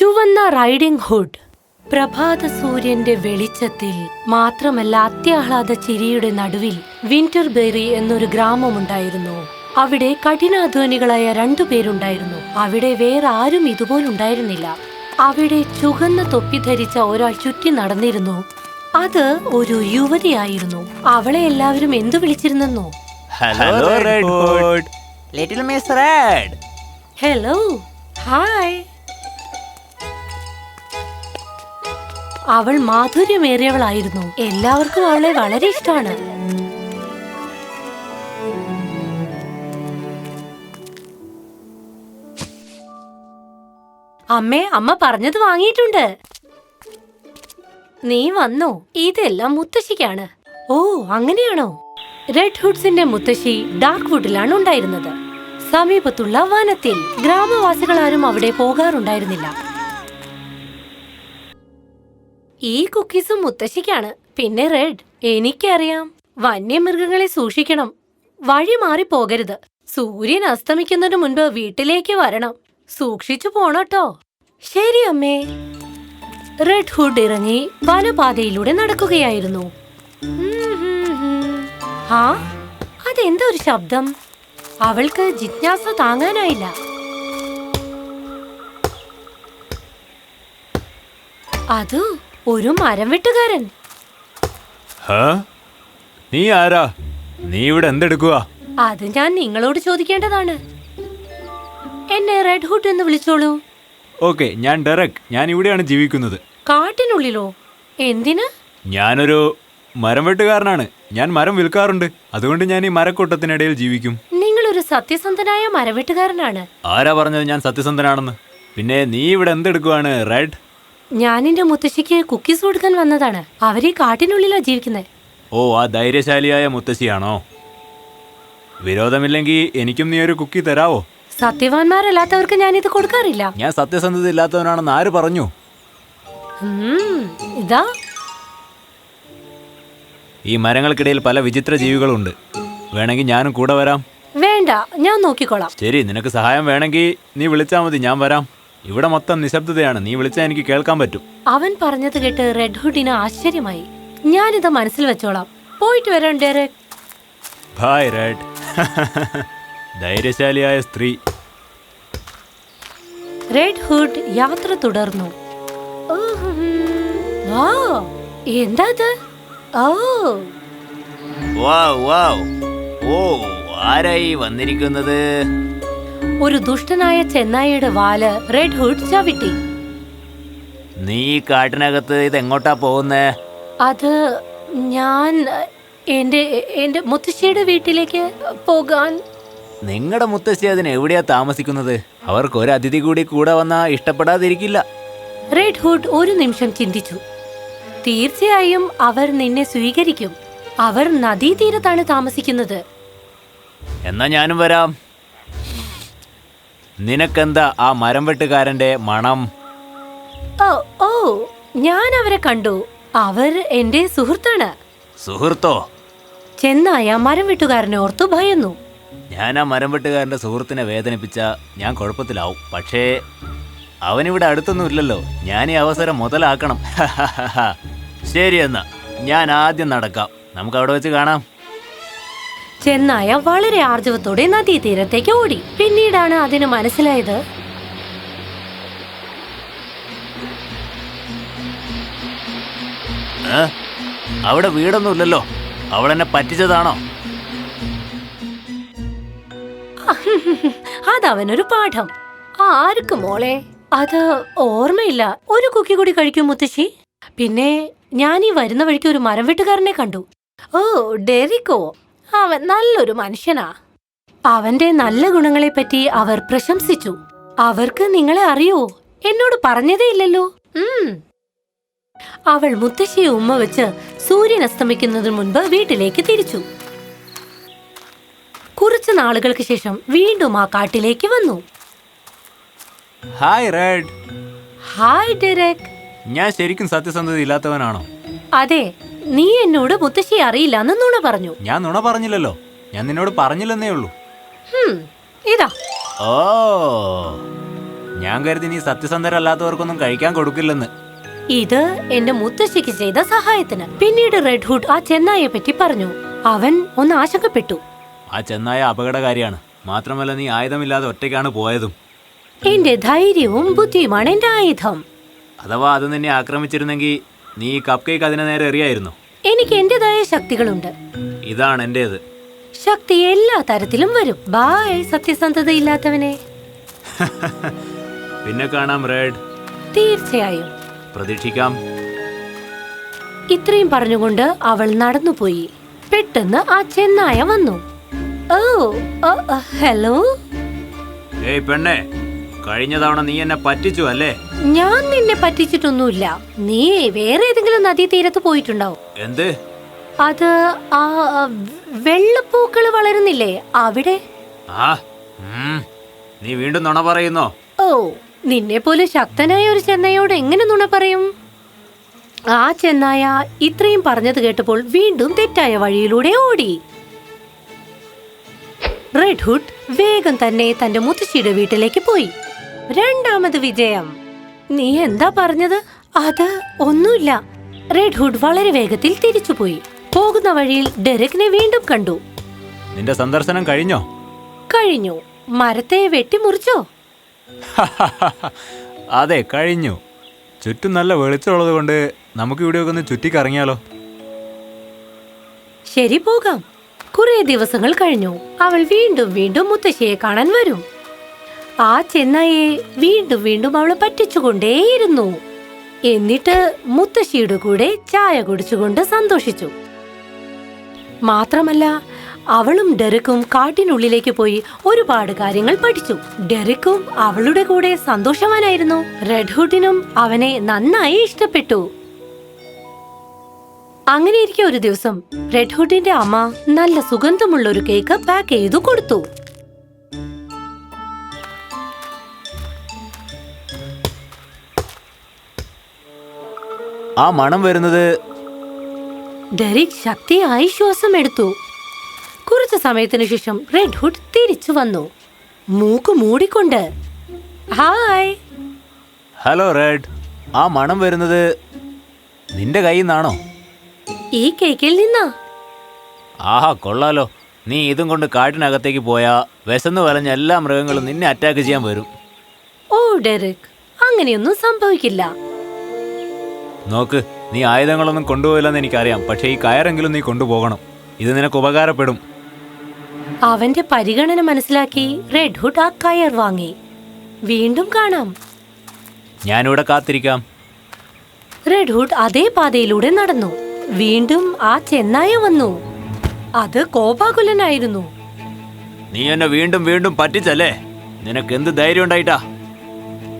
ചുവന്ന riding hood. പ്രഭാത സൂര്യന്റെ വെളിച്ചത്തിൽ മാത്രമല്ല അത്യാഹ്ലാദ ചിരിയുടെ നടുവിൽ വിന്റർബെറി എന്നൊരു ഗ്രാമമുണ്ടായിരുന്നു. അവിടെ കഠിനാധ്വാനികളായ രണ്ടു പേരുണ്ടായിരുന്നു. അവിടെ വേറെ ആരും ഇതുപോലുണ്ടായിരുന്നില്ല അവിടെ ചുവന്ന തൊപ്പി ധരിച്ച ഒരാൾ ചുറ്റി നടന്നിരുന്നു. അത് ഒരു യുവതിയായിരുന്നു. അവളെ എല്ലാവരും എന്തു വിളിച്ചിരുന്നെന്നോ? Hello red hood little miss red hello hi അവൾ മാധുര്യമേറിയവളായിരുന്നു. എല്ലാവർക്കും അവളെ വളരെ ഇഷ്ടമാണ് അമ്മേ അമ്മ പറഞ്ഞത് വാങ്ങിയിട്ടുണ്ട്. നീ വന്നോ? ഇതെല്ലാം മുത്തശ്ശിക്കാണ്. ഓ അങ്ങനെയാണോ? റെഡ് ഹുഡ്സിന്റെ മുത്തശ്ശി ഡാർക്ക് വുഡിലാണ് ഉണ്ടായിരുന്നത്. സമീപത്തുള്ള വനത്തിൽ ഗ്രാമവാസികളാരും അവിടെ പോകാറുണ്ടായിരുന്നില്ല. ഈ കുക്കീസും മുത്തശ്ശിക്കാണ്. പിന്നെ റെഡ് എനിക്കറിയാം. വന്യമൃഗങ്ങളെ സൂക്ഷിക്കണം. വഴി മാറി പോകരുത്. സൂര്യൻ അസ്തമിക്കുന്നതിന് മുൻപ് വീട്ടിലേക്ക് വരണം. സൂക്ഷിച്ചു പോണട്ടോ. ശരി അമ്മേ. റെഡ് ഹുഡ് ഇറങ്ങി വനപാതയിലൂടെ നടക്കുകയായിരുന്നു. ആ അതെന്താ ശബ്ദം? അവൾക്ക് ജിജ്ഞാസ താങ്ങാനായില്ല. അത് ഒരു മരം വെട്ടുകാരൻ? നീ ആരാ? നീ ഇവിടെ എന്തെടുക്കുക അത് ഞാൻ നിങ്ങളോട് ചോദിക്കേണ്ടതാണ്. എന്നെ റെഡ് ഹുഡ് എന്ന് വിളിച്ചോളൂ. ഓക്കെ ഞാൻ ഡെറക്. ഞാൻ ഇവിടെയാണ് ജീവിക്കുന്നത്. കാട്ടിനുള്ളിലോ? എന്തിന്? ഞാനൊരു മരം വെട്ടുകാരനാണ്. ഞാൻ മരം വിൽക്കാറുണ്ട്. അതുകൊണ്ട് ഞാൻ ഈ മരക്കൂട്ടത്തിനിടയിൽ ജീവിക്കും. നിങ്ങളൊരു സത്യസന്ധനായ മരവെട്ടുകാരനാണ് ആരാ പറഞ്ഞത് ഞാൻ സത്യസന്ധനാണെന്ന്? പിന്നെ നീ ഇവിടെ എന്തെടുക്കുവാണ് റെഡ്? ഞാൻ എന്റെ മുത്തശ്ശിക്ക് കുക്കീസ് കൊടുക്കാൻ വന്നതാണ്. അവർ കാട്ടിനുള്ളിലാ ജീവിക്കുന്നത് ഓ ആ ധൈര്യശാലിയായ മുത്തശ്ശിയാണോ? വിരോധമില്ലെങ്കിൽ എനിക്കും നീ ഒരു കുക്കി തരാവോ? സത്യവാന്മാരല്ലാത്തവർക്ക് ഞാൻ ഇത് കൊടുക്കാറില്ല. ഞാൻ സത്യസന്ധത ഇല്ലാത്തവനാണെന്ന് ആര് പറഞ്ഞു? ഇതാ. ഈ മരങ്ങൾക്കിടയിൽ പല വിചിത്ര ജീവികളുണ്ട്. വേണമെങ്കിൽ ഞാനും കൂടെ വരാം. വേണ്ട ഞാൻ നോക്കിക്കോളാം. ശരി നിനക്ക് സഹായം വേണമെങ്കിൽ നീ വിളിച്ചാൽ മതി ഞാൻ വരാം. ഇവിടെ മൊത്തം നിശബ്ദതയാണ്. നീ വിളിച്ചാൽ എനിക്ക് കേൾക്കാൻ പറ്റും. അവൻ പറഞ്ഞത് കേട്ട് റെഡ് ഹുഡിന് ആശ്ചര്യമായി. ഞാനിത് മനസ്സിൽ വെച്ചോളാം. പോയിട്ട് വരാം ഡെറക്. Bye red. ധൈര്യശാലിയായ സ്ത്രീ. റെഡ് ഹുഡ് യാത്ര തുടർന്നു. ആ, എന്താ ഇത് ഓ. വാവ് വാവ് ഓ ആരായി വന്നിരിക്കുന്നത്? ഒരു ദുഷ്ടനായ ചെന്നായിയുടെ വാൽ റെഡ് ഹുഡ് ചവിട്ടി. നീ ഈ കാട്ടിനകത്ത് ഇത് എങ്ങോട്ടാ പോകുന്നേ? അത് ഞാൻ എന്റെ എന്റെ മുത്തശ്ശിയുടെ വീട്ടിലേക്ക് പോകാൻ. നിങ്ങളുടെ മുത്തശ്ശി അതിന് എവിടെയാ താമസിക്കുന്നത്? അവർക്ക് ഒരു അതിഥി കൂടി കൂടെ വന്നാ ഇഷ്ടപ്പെടാതിരിക്കില്ല. റെഡ് ഹുഡ് ഒരു നിമിഷം ചിന്തിച്ചു. തീർച്ചയായും അവർ നിന്നെ സ്വീകരിക്കും. അവർ നദീതീരത്താണ് താമസിക്കുന്നത്. എന്നാ ഞാനും വരാം. നിനക്കെന്താ ആ മരം വെട്ടുകാരന്റെ മണം? ഓ ഓ ഞാൻ അവരെ കണ്ടു. അവർ എന്റെ സുഹൃത്താണ്. സുഹൃത്തോ? ചെന്നായ മരം വെട്ടുകാരനെ ഓർത്തു ഭയന്നു. ഞാൻ ആ മരം വെട്ടുകാരന്റെ സുഹൃത്തിനെ വേദനിപ്പിച്ച ഞാൻ കുഴപ്പത്തിലാവും. പക്ഷേ അവനിവിടെ അടുത്തൊന്നും ഇല്ലല്ലോ ഞാൻ ഈ അവസരം മുതലാക്കണം ശരി എന്നാ ഞാൻ ആദ്യം നടക്കാം. നമുക്ക് അവിടെ വെച്ച് കാണാം. ചെന്നായ വളരെ ആർജവത്തോടെ നദീതീരത്തേക്ക് ഓടി. പിന്നീടാണ് അതിന് മനസ്സിലായത്? അവിടെ വീടൊന്നും ഇല്ലല്ലോ അവളെന്നെ പറ്റിച്ചതാണോ? അതവനൊരു പാഠം. ആർക്ക് മോളെ? അത് ഓർമ്മയില്ല. ഒരു കുക്കി കൂടി കഴിക്കും മുത്തശ്ശി. പിന്നെ ഞാൻ ഈ വരുന്ന വഴിക്ക് ഒരു മരം വെട്ടുകാരനെ കണ്ടു. ഓ ഡെറിക്കോ. അവൻ നല്ലൊരു മനുഷ്യനാ. അവന്റെ നല്ല ഗുണങ്ങളെപ്പറ്റി അവർ പ്രശംസിച്ചു. അവർക്ക് നിങ്ങളെ അറിയോ? എന്നോട് പറഞ്ഞതേ ഇല്ലല്ലോ അവൾ മുത്തശ്ശിയെ ഉമ്മ വെച്ച് സൂര്യൻ അസ്തമിക്കുന്നതിന് മുൻപ് വീട്ടിലേക്ക് തിരിച്ചു. കുറച്ചു നാളുകൾക്ക് ശേഷം വീണ്ടും ആ കാട്ടിലേക്ക് വന്നു. Hi red. Hi Derek. ഞാൻ ശരിക്കും സത്യസന്ധത ഇല്ലാത്തവനാണോ? അതെ നീ എന്നോട് മുത്തശ്ശി അറിയില്ലെന്ന് നുണ പറഞ്ഞു. ഞാൻ നുണ പറഞ്ഞില്ലല്ലോ. ഞാൻ നിന്നോട് പറഞ്ഞില്ലെന്നേ ഉള്ളൂ. ഇതാ. ഓ. ഞാൻ കരുതി നീ സത്യസന്ധരല്ലാത്തവർക്കൊന്നും കഴിക്കാൻ കൊടുക്കില്ലെന്ന്. ഇത് എന്റെ മുത്തശ്ശിക്ക് ചെയ്ത സഹായത്തിന്. പിന്നീട് റെഡ് ഹുഡ് ആ ചെന്നായെ പറ്റി പറഞ്ഞു. അവൻ ഒന്ന് ആശങ്കപ്പെട്ടു. ആ ചെന്നായ അപകടകാരിയാണ്. മാത്രമല്ല നീ ആയുധമില്ലാതെ ഒറ്റയ്ക്കാണ് പോയതും. എന്റെ ധൈര്യവും ബുദ്ധിയുമാണ് എന്റെ ആയുധം. അഥവാ അത് നിന്നെ ആക്രമിച്ചിരുന്നെങ്കിൽ നീ ഈ കപ്പ് കേക്ക് അതിനെ നേരെ എറിയായിരുന്നു. എനിക്ക് എന്റേതായ ശക്തികളുണ്ട്. ഇതാണ് എന്റേത്. ശക്തി എല്ലാ തരത്തിലും വരും. ബായ് സത്യസന്ധതയില്ലാത്തവനെ. പിന്നെ കാണാം റെഡ്. തീർച്ചയായും. പ്രതീക്ഷിക്കാം. ഇത്രയും പറഞ്ഞുകൊണ്ട് അവൾ നടന്നുപോയി. പെട്ടെന്ന് ആ ചെന്നായ വന്നു. Oh hello? ഏയ് പെണ്ണെ കഴിഞ്ഞ തവണ നീ എന്നെ പറ്റിച്ചു അല്ലേ? ഞാൻ നിന്നെ പറ്റിച്ചിട്ടൊന്നുമില്ല. നീ വേറെ ഏതെങ്കിലും നദീതീരത്ത് പോയിട്ടുണ്ടാവും. എന്ത്? അത് ആ വെള്ളപ്പൂക്കൾ വളരുന്നില്ലേ അവിടെ? ആ നീ വീണ്ടും നുണ പറയുന്നോ? ഓ നിന്നെ പോലെ ശക്തനായ ഒരു ചെന്നായോട് എങ്ങനെ നുണ പറയും? ആ ചെന്നായ ഇത്രയും പറഞ്ഞത് കേട്ടപ്പോൾ വീണ്ടും തെറ്റായ വഴിയിലൂടെ ഓടി. റെഡ് ഹുഡ് വേഗം തന്നെ തന്റെ മുത്തശ്ശിയുടെ വീട്ടിലേക്ക് പോയി. രണ്ടാമത് വിജയം. നീ എന്താ പറഞ്ഞത്? അത് ഒന്നുമില്ല. റെഡ് ഹുഡ് വളരെ വേഗത്തിൽ തിരിച്ചുപോയി. പോകുന്ന വഴിയിൽ ഡെറക്കിനെ വീണ്ടും കണ്ടു. നിന്റെ സന്ദർശനം കഴിഞ്ഞോ? കഴിഞ്ഞു. മരത്തെ വെട്ടിമുറിച്ചോ? അതെ കഴിഞ്ഞു. ചുറ്റും നല്ല വെളിച്ചമുള്ളത് കൊണ്ട് നമുക്ക് ഇവിടെയൊക്കെ ഒന്ന് ചുറ്റിക്കറങ്ങിയാലോ? ശരി പോകാം. കുറെ ദിവസങ്ങൾ കഴിഞ്ഞു. അവൾ വീണ്ടും വീണ്ടും മുത്തശ്ശിയെ കാണാൻ വരും. ആ ചെന്നായെ വീണ്ടും വീണ്ടും അവളെ പറ്റിച്ചുകൊണ്ടേയിരുന്നു. എന്നിട്ട് മുത്തശ്ശിയുടെ കൂടെ ചായ കുടിച്ചുകൊണ്ട് സന്തോഷിച്ചു. മാത്രമല്ല അവളും ഡെറിക്കും കാട്ടിനുള്ളിലേക്ക് പോയി ഒരുപാട് കാര്യങ്ങൾ പഠിച്ചു. ഡെറിക്കും അവളുടെ കൂടെ സന്തോഷവാനായിരുന്നു. റെഡ്ഹുഡിനും അവനെ നന്നായി ഇഷ്ടപ്പെട്ടു. അങ്ങനെയിരിക്കെ ഒരു ദിവസം റെഡ്ഹുഡിന്റെ അമ്മ നല്ല സുഗന്ധമുള്ള ഒരു കേക്ക് പാക്ക് ചെയ്തു കൊടുത്തു. ആ മണം വരുന്നത് ഡെറിക് ശക്തിയായി ശ്വാസം എടുത്തു കുറച്ചു സമയത്തിനു ശേഷം റെഡ് ഹുഡ് തിരിച്ചു വന്നു. മൂക്ക് മൂടിക്കൊണ്ട് ഹായ്. ഹലോ റെഡ് ആ മണം വരുന്നത് നിന്റെ കയ്യിൽ നിന്നാണോ? ഈ കേക്കിൽ നിന്നാ? ആഹാ കൊള്ളാലോ. നീ ഇതും കൊണ്ട് കാട്ടിനകത്തേക്ക് പോയാ വിശന്ന് വലഞ്ഞ എല്ലാ മൃഗങ്ങളും നിന്നെ അറ്റാക്ക് ചെയ്യാൻ വരും. ഓ ഡെറിക് അങ്ങനെയൊന്നും സംഭവിക്കില്ല. നോക്ക് നീ ആയുധങ്ങളൊന്നും കൊണ്ടുപോയില്ലെന്ന് എനിക്കറിയാം. പക്ഷെ ഈ കയറെങ്കിലും നീ കൊണ്ടുപോകണം. ഇത് നിനക്ക് ഉപകാരപ്പെടും. അവന്റെ പരിഗണന മനസ്സിലാക്കി റെഡ് ഹുഡ് ആ കയർ വാങ്ങി. വീണ്ടും കാണാം. ഞാനിവിടെ കാത്തിരിക്കാം. റെഡ് ഹുഡ് അതേ പാതയിലൂടെ നടന്നു. വീണ്ടും ആ ചെന്നായ വന്നു. അത് കോപാകുലനായിരുന്നു. നീ എന്നെ വീണ്ടും വീണ്ടും പറ്റിച്ചല്ലേ? നിനക്ക് എന്ത് ധൈര്യം ഉണ്ടായിട്ടാ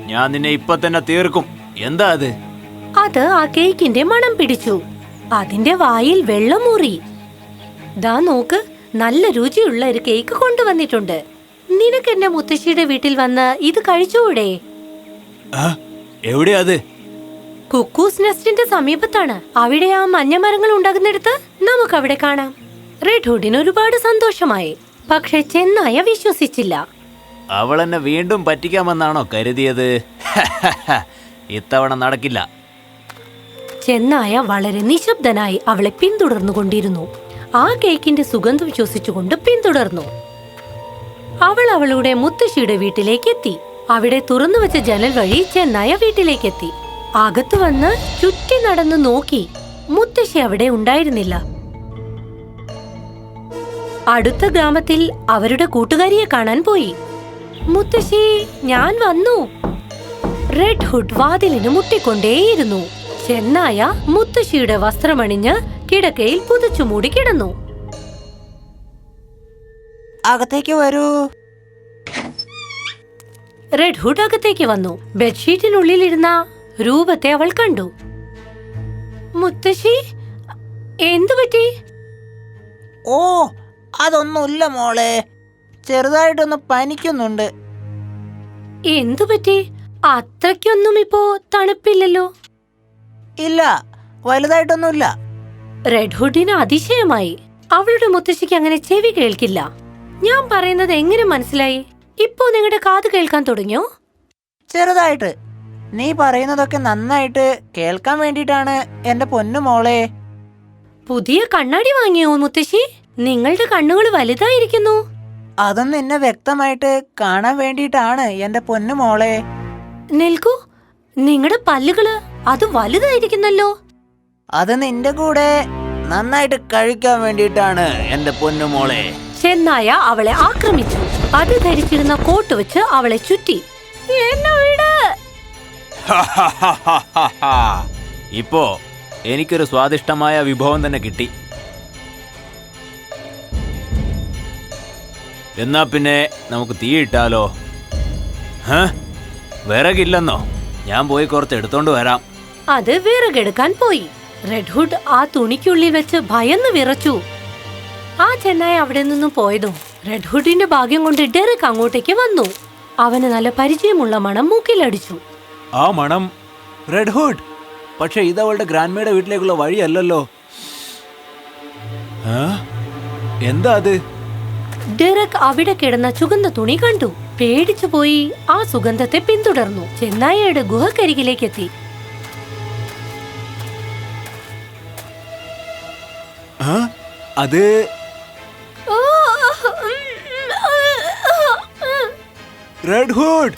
ഞാൻ നിന്നെ ഇപ്പൊ തന്നെ തീർക്കും. എന്താ അത്? അത് ആ കേക്കിന്റെ മണം പിടിച്ചു. അതിന്റെ വായിൽ വെള്ളമൂറി ദാ നോക്ക് നല്ല രുചിയുള്ള ഒരു കേക്ക് കൊണ്ടുവന്നിട്ടുണ്ട്. നിനക്ക് എന്റെ മുത്തശ്ശിയുടെ വീട്ടിൽ വന്ന് ഇത് കഴിച്ചൂടെ എവിടെയാ അത്? കുക്കൂസ് നെസ്റ്റിന്റെ സമീപത്താണ്. അവിടെ ആ മഞ്ഞമരങ്ങൾ ഉണ്ടാകുന്നിടത്ത് നമുക്ക് അവിടെ കാണാം. റെഡ് ഹുഡിന് ഒരുപാട് സന്തോഷമായി. പക്ഷെ ചെന്നായ വിശ്വസിച്ചില്ല. അവൾ എന്നെ വീണ്ടും പറ്റിക്കാമെന്നാണോ കരുതിയത്? ഇത്തവണ നടക്കില്ല. ചെന്നായ വളരെ നിശബ്ദനായി അവളെ പിന്തുടർന്നുകൊണ്ടിരുന്നു. ആ കേക്കിന്റെ സുഗന്ധം ശ്വസിച്ചുകൊണ്ട് പിന്തുടർന്നു. അവൾ അവളുടെ മുത്തശ്ശിയുടെ വീട്ടിലേക്ക് എത്തി അവിടെ തുറന്നു വെച്ച ജനൽ വഴി ചെന്നായ വീട്ടിലേക്ക് എത്തി അകത്തു വന്ന് ചുറ്റി നടന്നു നോക്കി. മുത്തശ്ശി അവിടെ ഉണ്ടായിരുന്നില്ല. അടുത്ത ഗ്രാമത്തിൽ അവരുടെ കൂട്ടുകാരിയെ കാണാൻ പോയി. മുത്തശ്ശി ഞാൻ വന്നു. റെഡ് ഹുഡ് വാതിലിന് മുട്ടിക്കൊണ്ടേയിരുന്നു. ചെന്നായ മുത്തശ്ശിയുടെ വസ്ത്രമണിഞ്ഞ് കിടക്കയിൽ പുതച്ചു മൂടി കിടന്നു. അകത്തേക്ക് വരൂ. റെഡ് ഹുഡ് അകത്തേക്ക് വന്നു. ബെഡ്ഷീറ്റിനുള്ളിലിരുന്ന രൂപത്തെ അവൾ കണ്ടു. മുത്തശ്ശി എന്തു പറ്റി? ഓ അതൊന്നുമില്ല മോളെ. ചെറുതായിട്ടൊന്ന് പനിക്കുന്നുണ്ട്. എന്തു പറ്റി? അത്രയ്ക്കൊന്നും ഇപ്പോ തണുപ്പില്ലല്ലോ. ഇല്ല. വലുതായിട്ടൊന്നുമില്ല. റെഡ് ഹുഡിന് അതിശയമായി. അവളുടെ മുത്തശ്ശിക്ക് അങ്ങനെ ചെവി കേൾക്കില്ല. ഞാൻ പറയുന്നത് എങ്ങനെ മനസ്സിലായി? ഇപ്പോ നിങ്ങളുടെ കാത് കേൾക്കാൻ തുടങ്ങിയോ? ചെറുതായിട്ട്. നീ പറയുന്നതൊക്കെ നന്നായിട്ട് കേൾക്കാൻ വേണ്ടിട്ടാണ് എന്റെ പൊന്നു മോളെ. പുതിയ കണ്ണാടി വാങ്ങിയോ മുത്തശ്ശി? നിങ്ങളുടെ കണ്ണുകൾ വലുതായിരിക്കുന്നു. അതൊന്നും എന്നെ വ്യക്തമായിട്ട് കാണാൻ വേണ്ടിയിട്ടാണ് എന്റെ പൊന്നു മോളെ. നിൽക്കൂ. നിങ്ങളുടെ പല്ലുകൾ അത് വലുതായിരിക്കുന്നല്ലോ. അത് നിന്റെ കൂടെ നന്നായിട്ട് കഴിക്കാൻ വേണ്ടിയിട്ടാണ് എന്റെ പൊന്നുമോളെ ചെന്നായ അവളെ ആക്രമിച്ചു. അത് ധരിച്ചിരുന്ന കോട്ട് വെച്ച് അവളെ ചുറ്റി. ഇപ്പോ എനിക്കൊരു സ്വാദിഷ്ടമായ വിഭവം തന്നെ കിട്ടി. എന്നാ പിന്നെ നമുക്ക് തീ ഇട്ടാലോ? ഹ? വിറകില്ലെന്നോ? ഞാൻ പോയി കുറച്ച് എടുത്തോണ്ട് വരാം. അത് വിറകെടുക്കാൻ പോയി. റെഡ്ഹുഡ് ആ തുണിക്കുള്ളിൽ വെച്ച് ഭയന്ന് വിറച്ചു. ആ ചെന്നായ അവിടെ നിന്നും പോയതും റെഡ്ഹുഡിന്റെ ഭാഗ്യം കൊണ്ട് ഡെറിക് അങ്ങോട്ടേക്ക് വന്നു. അവന് നല്ല പരിചയമുള്ള മണം മൂക്കിലടിച്ചു. ആ മണം റെഡ്ഹുഡ് പക്ഷെ ഇത് അവളുടെ ഗ്രാൻഡ്മയുടെ വീട്ടിലേക്കുള്ള വഴിയല്ലല്ലോ? എന്താ അത്? ഡെറക് അവിടെ കിടന്ന ചുവന്ന തുണി കണ്ടു. പേടിച്ചു പോയി ആ സുഗന്ധത്തെ പിന്തുടർന്നു. ചെന്നായയുടെ ഗുഹക്കരികിലേക്ക് എത്തി അത് റെഡ് ഹുഡ്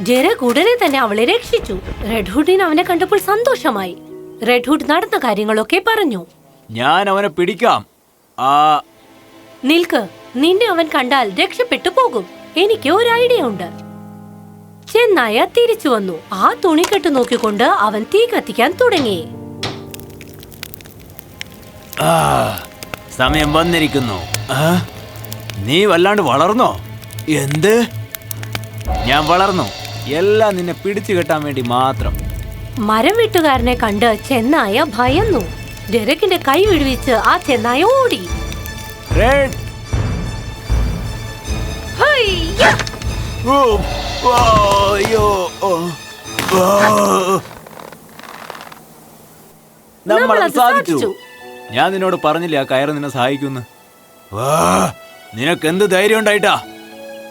ജെറക് ഉടനെ തന്നെ അവളെ രക്ഷിച്ചു. റെഡ് ഹുഡിന് അവനെ കണ്ടപ്പോൾ സന്തോഷമായി. റെഡ് ഹുഡ് നടന്ന കാര്യങ്ങളൊക്കെ പറഞ്ഞു. ഞാൻ അവനെ പിടിക്കാം. ആ നിൽക്ക്. നിന്നെ അവൻ കണ്ടാൽ രക്ഷപ്പെട്ടു പോകും. എനിക്ക് ഒരു ഐഡിയ ഉണ്ട്. ചെന്നായ തിരിച്ചു വന്നു. ആ തുണിക്കെട്ട് നോക്കിക്കൊണ്ട് അവൻ തീ കത്തിക്കാൻ തുടങ്ങി. സമയം വന്നിരിക്കുന്നു. നീ വല്ലാണ്ട് വളർന്നോ? എന്ത്? ഞാൻ വളർന്നു. എല്ലാം നിന്നെ പിടിച്ചു കെട്ടാൻ വേണ്ടി മാത്രം. മരം വെട്ടുകാരനെ കണ്ട് ചെന്നായ ഭയന്നു. ഡെരക്കിന്റെ കൈ വിടുവിച്ച് ആ ചെന്നായ ഓടി. നമ്മൾ സാധിച്ചു. ഞാൻ നിന്നോട് പറഞ്ഞില്ല ആ കയറ് നിന്നെ സഹായിക്കുന്നു നിനക്ക് എന്ത് ധൈര്യം ഉണ്ടായിട്ടാ?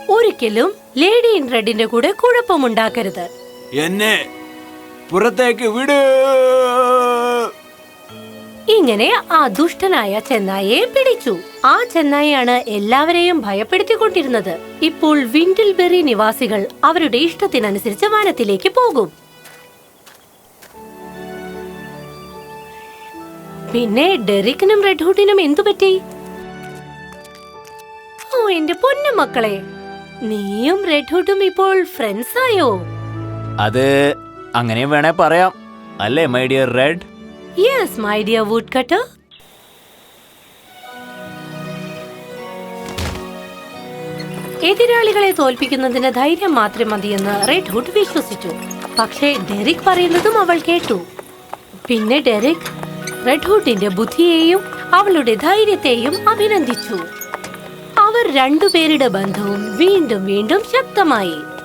ഒരിക്കലും ലേഡി ഇൻ റെഡിന്റെ കൂടെ കുഴപ്പമുണ്ടാക്കരുത്. എന്നെ പുറത്തേക്ക് വിട്. ഇങ്ങനെ ആ ദുഷ്ടനായ ചെന്നായയെ പിടിച്ചു. ആ ചെന്നായയാണ് എല്ലാവരെയും ഭയപ്പെടുത്തിക്കൊണ്ടിരുന്നത്. ഇപ്പോൾ വിൻഡിൽബെറി നിവാസികൾ അവരുടെ ഇഷ്ടത്തിനനുസരിച്ച് വനത്തിലേക്ക് പോകും. പിന്നെ ഡെറിക്കിനും റെഡ് ഹുഡിനും എന്തു പറ്റി? ഓ എന്റെ പൊന്നു മക്കളെ. നീയും റെഡ് ഹുഡും ഇപ്പോൾ ഫ്രണ്ട്സ് ആയോ അത് അങ്ങനെ വേണേ പറയാം. അല്ലേ my dear red yes my dear woodcutter എതിരാളികളെ തോൽപ്പിക്കുന്നതിന് ധൈര്യം മാത്രം മതിയെന്ന് റെഡ് ഹുഡ് വിശ്വസിച്ചു. പക്ഷേ ഡെറിക് പറയുന്നതും അവൾ കേട്ടു. പിന്നെ ഡെറിക് റെഡ് ഹുഡിന്റെ ബുദ്ധിയെയും അവളുടെ ധൈര്യത്തെയും അഭിനന്ദിച്ചു. അവർ രണ്ടുപേരുടെ ബന്ധവും വീണ്ടും വീണ്ടും ശക്തമായി.